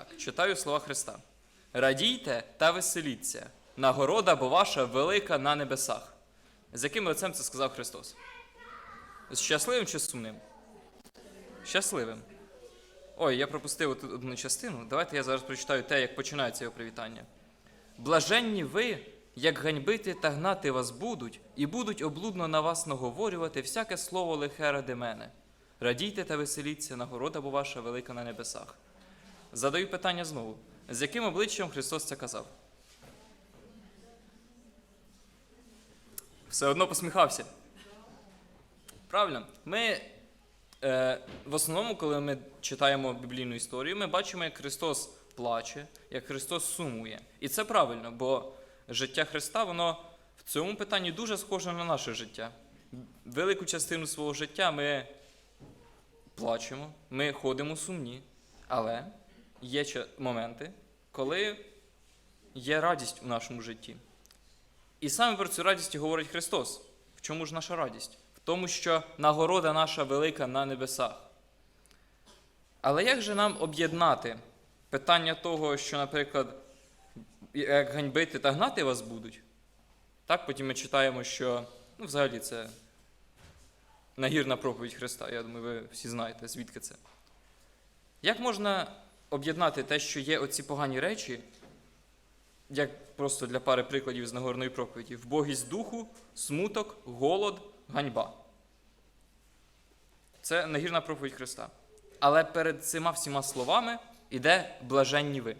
Так, читаю слова Христа. Радійте та веселіться, нагорода бо ваша велика на небесах. З яким лицем це сказав Христос? З щасливим чи сумним? Щасливим. Ой, я пропустив одну частину. Давайте я зараз прочитаю те, як починається його привітання. Блаженні ви, як ганьбити та гнати вас будуть, і будуть облудно на вас наговорювати всяке слово лихе ради мене. Радійте та веселіться, нагорода бо ваша велика на небесах. Задаю питання знову: з яким обличчям Христос це казав? Все одно посміхався. Правильно, ми е, в основному, коли ми читаємо біблійну історію, ми бачимо, як Христос плаче, як Христос сумує. І це правильно, бо життя Христа, воно в цьому питанні дуже схоже на наше життя. Велику частину свого життя ми плачемо, ми ходимо сумні, але є моменти, коли є радість у нашому житті. І саме про цю радість говорить Христос. В чому ж наша радість? В тому, що нагорода наша велика на небесах. Але як же нам об'єднати питання того, що, наприклад, як ганьбити та гнати вас будуть? Так, потім ми читаємо, що ну, взагалі це нагірна проповідь Христа. Я думаю, ви всі знаєте, звідки це. Як можна об'єднати те, що є оці погані речі, як просто для пари прикладів з Нагорної проповіді: вбогість духу, смуток, голод, ганьба. Це нагірна проповідь Христа. Але перед цими всіма словами іде блаженні ви.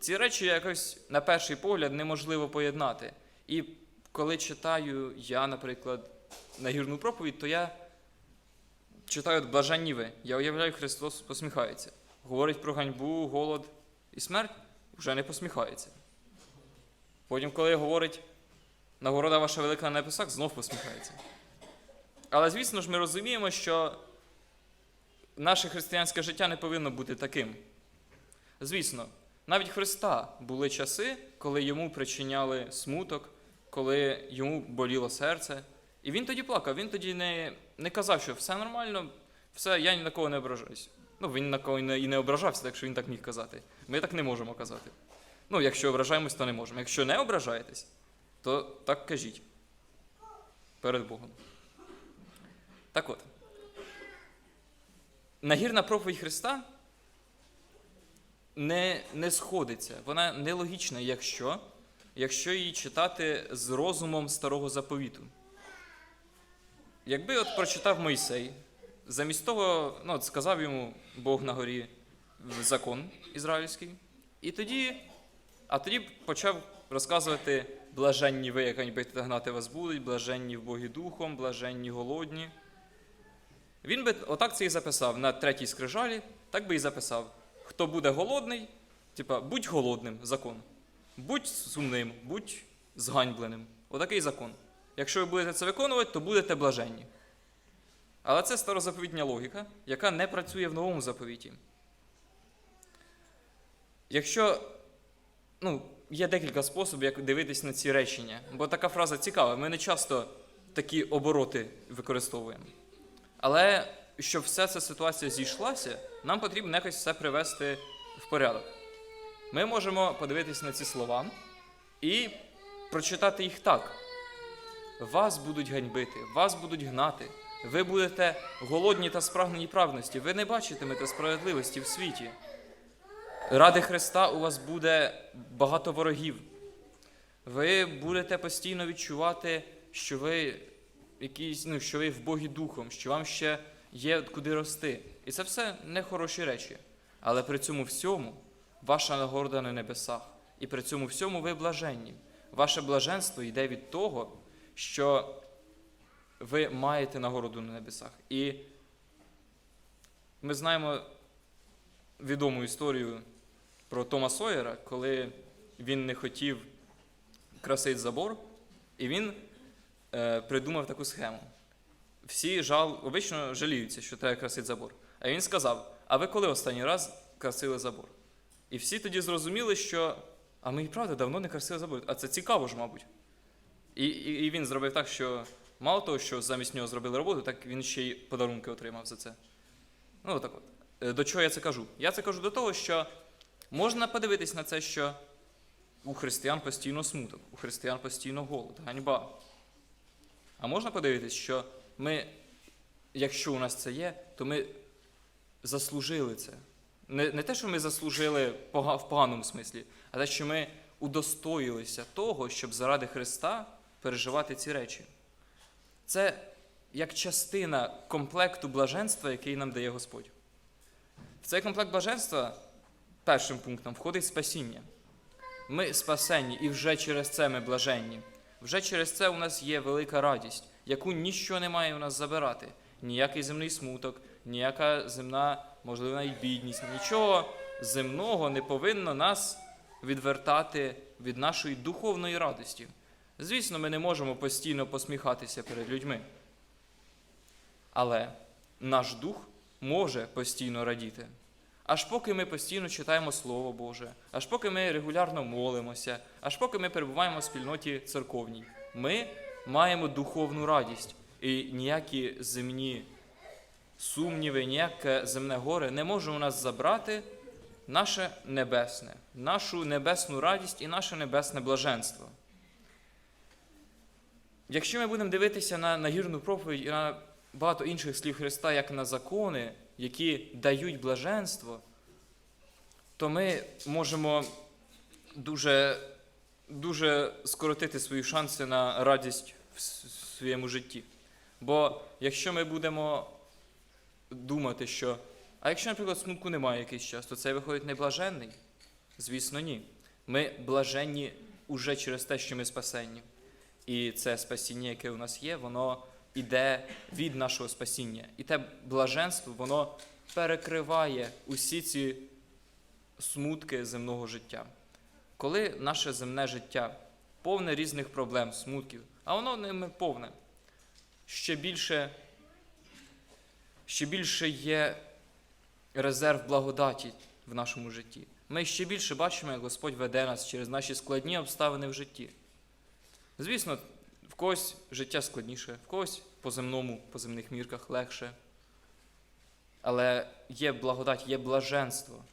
Ці речі якось на перший погляд неможливо поєднати. І коли читаю я, наприклад, нагірну проповідь, то я читаю блаженні ви. Я уявляю, Христос посміхається. Говорить про ганьбу, голод і смерть, вже не посміхається. Потім, коли говорить нагорода ваша велика на небесах, знов посміхається. Але, звісно ж, ми розуміємо, що наше християнське життя не повинно бути таким. Звісно, навіть Христа були часи, коли йому причиняли смуток, коли йому боліло серце. І він тоді плакав, він тоді не, не казав, що все нормально, все, я ні на кого не ображаюсь. Ну, він на кого і не, ображався, так що він так міг казати. Ми так не можемо казати. Ну, якщо ображаємось, то не можемо. Якщо не ображаєтесь, то так кажіть. Перед Богом. Так от. Нагірна проповідь Христа не, не сходиться. Вона нелогічна, якщо, якщо її читати з розумом старого заповіту. Якби от прочитав Мойсей, замість того, ну, сказав йому Бог на горі закон ізраїльський, і тоді, а тоді почав розказувати блаженні ви, як ганьбити гнати вас будуть, блаженні в Богі духом, блаженні голодні. Він би отак це і записав на третій скрижалі, так би і записав. Хто буде голодний, типа, будь голодним закон. Будь сумним, будь зганьбленим. Отакий закон. Якщо ви будете це виконувати, то будете блаженні. Але це старозаповітня логіка, яка не працює в новому заповіті. Якщо ну, є декілька способів, як дивитись на ці речення, бо така фраза цікава, ми не часто такі обороти використовуємо. Але щоб вся ця ситуація зійшлася, нам потрібно якось все привести в порядок. Ми можемо подивитись на ці слова і прочитати їх так. Вас будуть ганьбити, вас будуть гнати. Ви будете голодні та спрагнені праведності. Ви не бачитимете справедливості в світі. Ради Христа у вас буде багато ворогів. Ви будете постійно відчувати, що ви якісь, ну, що ви в Богі духом, що вам ще є куди рости. І це все не хороші речі. Але при цьому всьому ваша нагорода на небесах. І при цьому всьому ви блаженні. Ваше блаженство йде від того, що ви маєте нагороду на небесах. І ми знаємо відому історію про Тома Сойера, коли він не хотів красити забор, і він е, придумав таку схему. Всі жал, обично жаліються, що треба красити забор. А він сказав: А ви коли останній раз красили забор? І всі тоді зрозуміли, що а ми і правда давно не красили забор. А це цікаво ж, мабуть. І, і, і він зробив так, що мало того, що замість нього зробили роботу, так він ще й подарунки отримав за це. Ну, так от. Е, До чого я це кажу? Я це кажу до того, що Можна подивитись на це, що у християн постійно смуток, у християн постійно голод, ганьба. А можна подивитись, що ми, якщо у нас це є, то ми заслужили це. Не, не те, що ми заслужили в поганому смислі, а те, що ми удостоїлися того, щоб заради Христа переживати ці речі. Це як частина комплекту блаженства, який нам дає Господь. В цей комплект блаженства першим пунктом входить спасіння. Ми спасенні, і вже через це ми блаженні. Вже через це у нас є велика радість, яку ніщо не має у нас забирати. Ніякий земний смуток, ніяка земна, можливо, навіть бідність, нічого земного не повинно нас відвертати від нашої духовної радості. Звісно, ми не можемо постійно посміхатися перед людьми. Але наш дух може постійно радіти. Аж поки ми постійно читаємо Слово Боже, аж поки ми регулярно молимося, аж поки ми перебуваємо в спільноті церковній, ми маємо духовну радість. І ніякі земні сумніви, ніяке земне горе не може у нас забрати наше небесне, нашу небесну радість і наше небесне блаженство. Якщо ми будемо дивитися на нагірну проповідь і на багато інших слів Христа, як на закони, які дають блаженство, то ми можемо дуже, дуже скоротити свої шанси на радість в своєму житті. Бо якщо ми будемо думати, що а якщо, наприклад, смутку немає якийсь час, то це виходить не блаженний? Звісно, ні. Ми блаженні уже через те, що ми спасенні. І це спасіння, яке у нас є, воно іде від нашого спасіння. І те блаженство, воно перекриває усі ці смутки земного життя. Коли наше земне життя повне різних проблем, смутків, а воно ними повне, ще більше, ще більше є резерв благодаті в нашому житті. Ми ще більше бачимо, як Господь веде нас через наші складні обставини в житті. Звісно, в когось життя складніше, в когось по земному, по земних мірках легше. Але є благодать, є блаженство.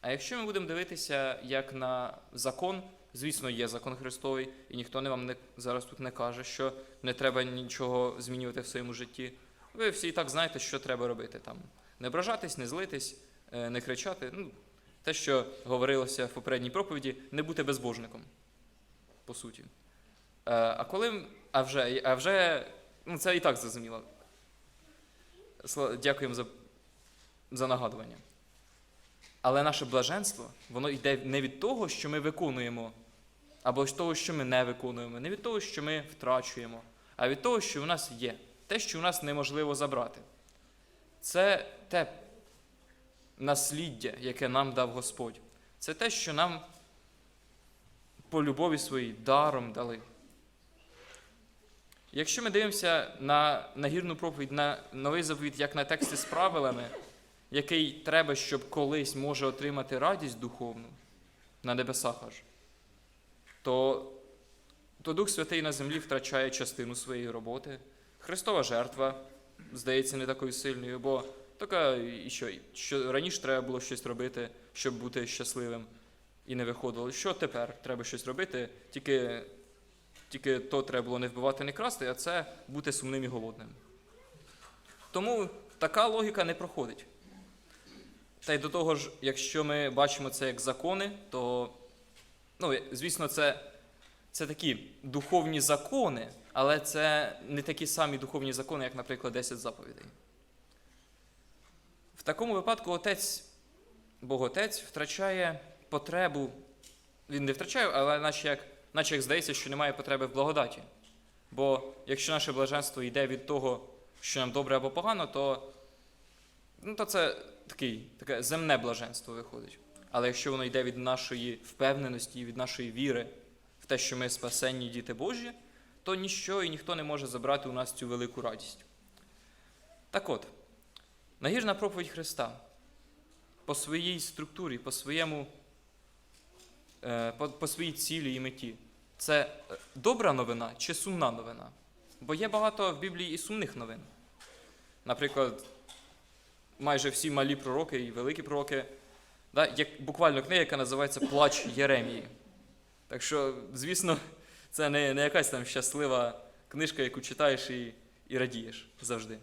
А якщо ми будемо дивитися як на закон, звісно, є закон Христовий, і ніхто не вам не, зараз тут не каже, що не треба нічого змінювати в своєму житті. Ви всі і так знаєте, що треба робити там. Не ображатись, не злитись, е, не кричати. Ну, те, що говорилося в попередній проповіді, не бути безбожником, по суті. Е, А коли. А вже, а вже ну це і так зрозуміло. Дякуємо за, за нагадування. Але наше блаженство, воно йде не від того, що ми виконуємо, або з того, що ми не виконуємо, не від того, що ми втрачуємо, а від того, що у нас є, те, що у нас неможливо забрати. Це те насліддя, яке нам дав Господь. Це те, що нам по любові своїй даром дали. Якщо ми дивимося на нагірну проповідь, на новий заповіт, як на тексти з правилами, який треба, щоб колись може отримати радість духовну на небесах аж, то, то Дух Святий на землі втрачає частину своєї роботи. Христова жертва здається не такою сильною, бо така, що, що раніше треба було щось робити, щоб бути щасливим, і не виходило. Що тепер треба щось робити, тільки, тільки то треба було не вбивати, не красти, а це бути сумним і голодним. Тому така логіка не проходить. Та й до того ж, якщо ми бачимо це як закони, то, ну, звісно, це, це такі духовні закони, але це не такі самі духовні закони, як, наприклад, 10 заповідей. В такому випадку отець, Бог Отець втрачає потребу, він не втрачає, але наче як, наче як здається, що немає потреби в благодаті. Бо якщо наше блаженство йде від того, що нам добре або погано, то, ну, то це такий, таке земне блаженство виходить. Але якщо воно йде від нашої впевненості, від нашої віри в те, що ми спасенні діти Божі, то ніщо і ніхто не може забрати у нас цю велику радість. Так от, нагірна проповідь Христа по своїй структурі, по, своєму, по, по своїй цілі і меті це е, добра новина чи сумна новина? Бо є багато в Біблії і сумних новин. Наприклад, майже всі малі пророки і великі пророки Да? Як буквально книга, яка називається Плач Єремії. Так що, звісно, це не, не якась там щаслива книжка, яку читаєш і, і радієш завжди.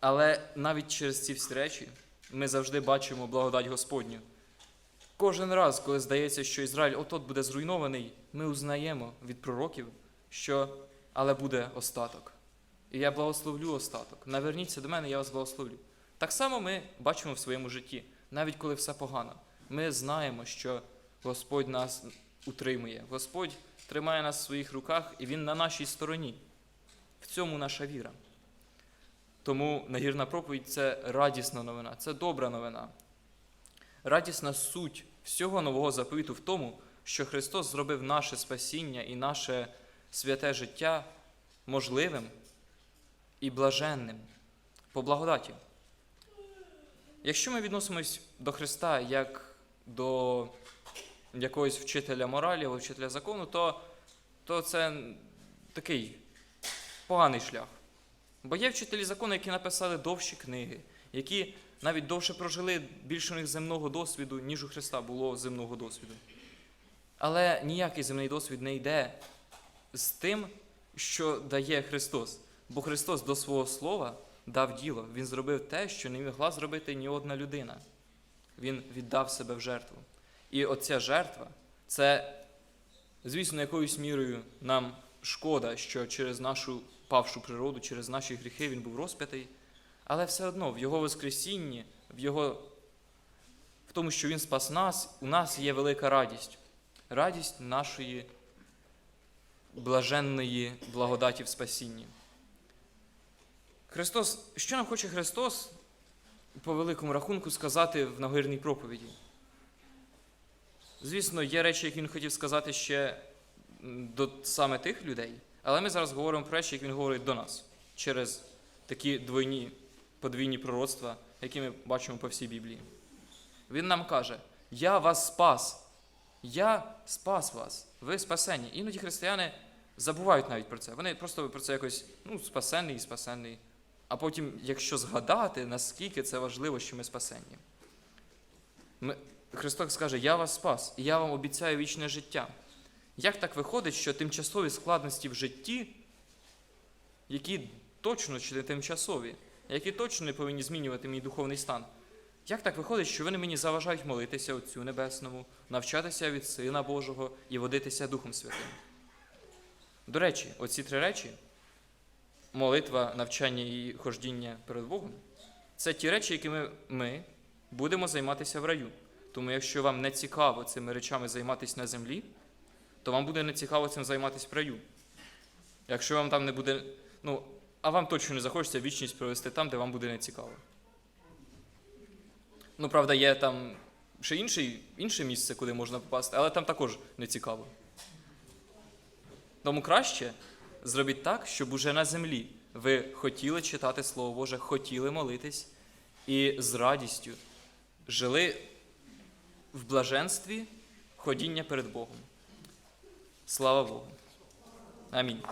Але навіть через ці всі речі ми завжди бачимо благодать Господню. Кожен раз, коли здається, що Ізраїль от-от буде зруйнований, ми узнаємо від пророків, що але буде остаток. І я благословлю остаток. Наверніться до мене, я вас благословлю. Так само ми бачимо в своєму житті, навіть коли все погано. Ми знаємо, що Господь нас утримує. Господь тримає нас в своїх руках, і Він на нашій стороні. В цьому наша віра. Тому нагірна проповідь це радісна новина, це добра новина. Радісна суть всього нового заповіту в тому, що Христос зробив наше спасіння і наше святе життя можливим і блаженним по благодаті. Якщо ми відносимось до Христа як до якогось вчителя моралі або вчителя закону, то, то це такий поганий шлях. Бо є вчителі закону, які написали довші книги, які навіть довше прожили більше у них земного досвіду, ніж у Христа було земного досвіду. Але ніякий земний досвід не йде з тим, що дає Христос. Бо Христос до свого слова дав діло. Він зробив те, що не могла зробити ні одна людина. Він віддав себе в жертву. І оця жертва це, звісно, якоюсь мірою нам шкода, що через нашу павшу природу, через наші гріхи він був розп'ятий. Але все одно в Його Воскресінні, в Його в тому, що Він спас нас, у нас є велика радість. Радість нашої блаженної благодаті в спасінні. Христос, що нам хоче Христос по великому рахунку сказати в нагірній проповіді? Звісно, є речі, які він хотів сказати ще до саме тих людей, але ми зараз говоримо про речі, які він говорить до нас через такі двойні, подвійні пророцтва, які ми бачимо по всій Біблії. Він нам каже: Я вас спас. Я спас вас. Ви спасені. Іноді християни забувають навіть про це. Вони просто про це якось ну, спасенний і спасенний. А потім, якщо згадати, наскільки це важливо, що ми спасені. Ми, Христос скаже, я вас спас, і я вам обіцяю вічне життя. Як так виходить, що тимчасові складності в житті, які точно чи не тимчасові, які точно не повинні змінювати мій духовний стан, як так виходить, що вони мені заважають молитися Отцю Небесному, навчатися від Сина Божого і водитися Духом Святим? До речі, оці три речі молитва, навчання і хождіння перед Богом це ті речі, якими ми будемо займатися в раю. Тому якщо вам не цікаво цими речами займатися на землі, то вам буде не цікаво цим займатися в раю. Якщо вам там не буде, ну, а вам точно не захочеться вічність провести там, де вам буде не цікаво. Ну, правда, є там ще інший, інше місце, куди можна попасти, але там також не цікаво. Тому краще зробіть так, щоб уже на землі ви хотіли читати Слово Боже, хотіли молитись і з радістю жили в блаженстві ходіння перед Богом. Слава Богу. Амінь.